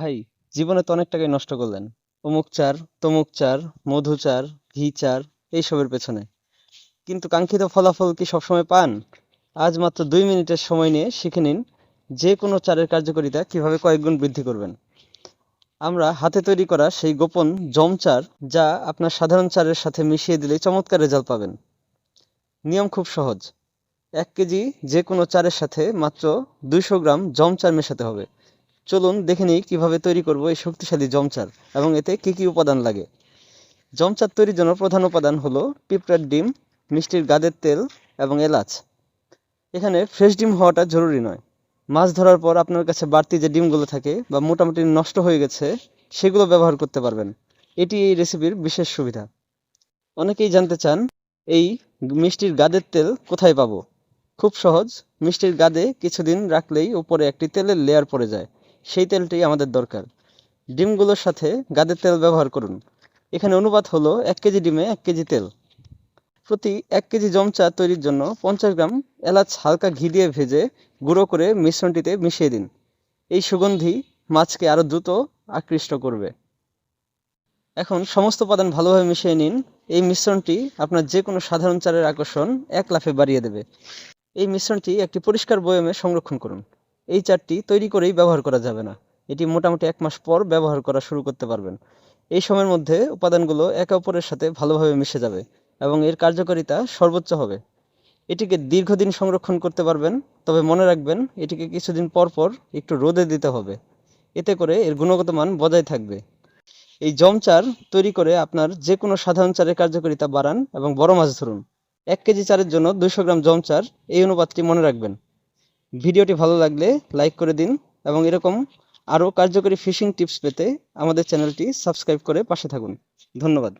ভাই, জীবনে তো অনেক টাকাই নষ্ট করলেন। অমুক চার, তমুক চার, মধু চার, ঘি চার এইসবের পেছনে। কিন্তু কাঙ্ক্ষিত ফলাফল কি সবসময় পান? আজ মাত্র দুই মিনিটের সময় নিয়ে শিখে নিন যে কোনো চারের কার্যকারিতা কীভাবে কয়েক গুণ বৃদ্ধি করবেন। আমরা হাতে তৈরি করা সেই গোপন জম চার যা আপনার সাধারণ চারের সাথে মিশিয়ে দিলে চমৎকার রেজাল্ট পাবেন। নিয়ম খুব সহজ। এক কেজি যে কোনো চারের সাথে মাত্র দুইশো গ্রাম জম চার মেশাতে হবে। চলুন দেখে নিই কীভাবে তৈরি করব এই শক্তিশালী জমচার এবং এতে কী কী উপাদান লাগে। জমচার তৈরির জন্য প্রধান উপাদান হলো পিঁপড়ার ডিম, মিষ্টির গাদের তেল এবং এলাচ। এখানে ফ্রেশ ডিম হওয়াটা জরুরি নয়। মাছ ধরার পর আপনার কাছে বাড়তি যে ডিমগুলো থাকে বা মোটামুটি নষ্ট হয়ে গেছে, সেগুলো ব্যবহার করতে পারবেন। এটি এই রেসিপির বিশেষ সুবিধা। অনেকেই জানতে চান, এই মিষ্টির গাদের তেল কোথায় পাবো? খুব সহজ, মিষ্টির গাদে কিছুদিন রাখলেই উপরে একটি তেলের লেয়ার পড়ে যায়। সেই তেলটি আমাদের দরকার। ডিমগুলোর সাথে গাদের তেল ব্যবহার করুন। এখানে অনুপাত হলো এক কেজি ডিমে এক কেজি তেল। প্রতি এক কেজি জমচা তৈরির জন্য পঞ্চাশ গ্রাম এলাচ হালকা ঘি দিয়ে ভেজে গুঁড়ো করে মিশ্রণটিতে মিশিয়ে দিন। এই সুগন্ধি মাছকে আরও দ্রুত আকৃষ্ট করবে। এখন সমস্ত উপাদান ভালোভাবে মিশিয়ে নিন। এই মিশ্রণটি আপনার যে কোনো সাধারণ চারের আকর্ষণ এক লাফে বাড়িয়ে দেবে। এই মিশ্রণটি একটি পরিষ্কার বয়মে সংরক্ষণ করুন। এই চারটি তৈরি করেই ব্যবহার করা যাবে না। এটি মোটামুটি এক মাস পর ব্যবহার করা শুরু করতে পারবেন। এই সময়ের মধ্যে উপাদানগুলো একে অপরের সাথে ভালোভাবে মিশে যাবে এবং এর কার্যকারিতা সর্বোচ্চ হবে। এটিকে দীর্ঘদিন সংরক্ষণ করতে পারবেন, তবে মনে রাখবেন এটিকে কিছুদিন পর পর একটু রোদে দিতে হবে। এতে করে এর গুণগত মান বজায় থাকবে। এই জম চার তৈরি করে আপনার যে কোনো সাধারণ চারের কার্যকারিতা বাড়ান এবং বড় মাছ ধরুন। এক কেজি চারের জন্য দুশো গ্রাম জম চার এই অনুপাতটি মনে রাখবেন। ভিডিওটি ভালো লাগলে লাইক করে দিন এবং এরকম আরও কার্যকরী ফিশিং টিপস পেতে আমাদের চ্যানেলটি সাবস্ক্রাইব করে পাশে থাকুন। ধন্যবাদ।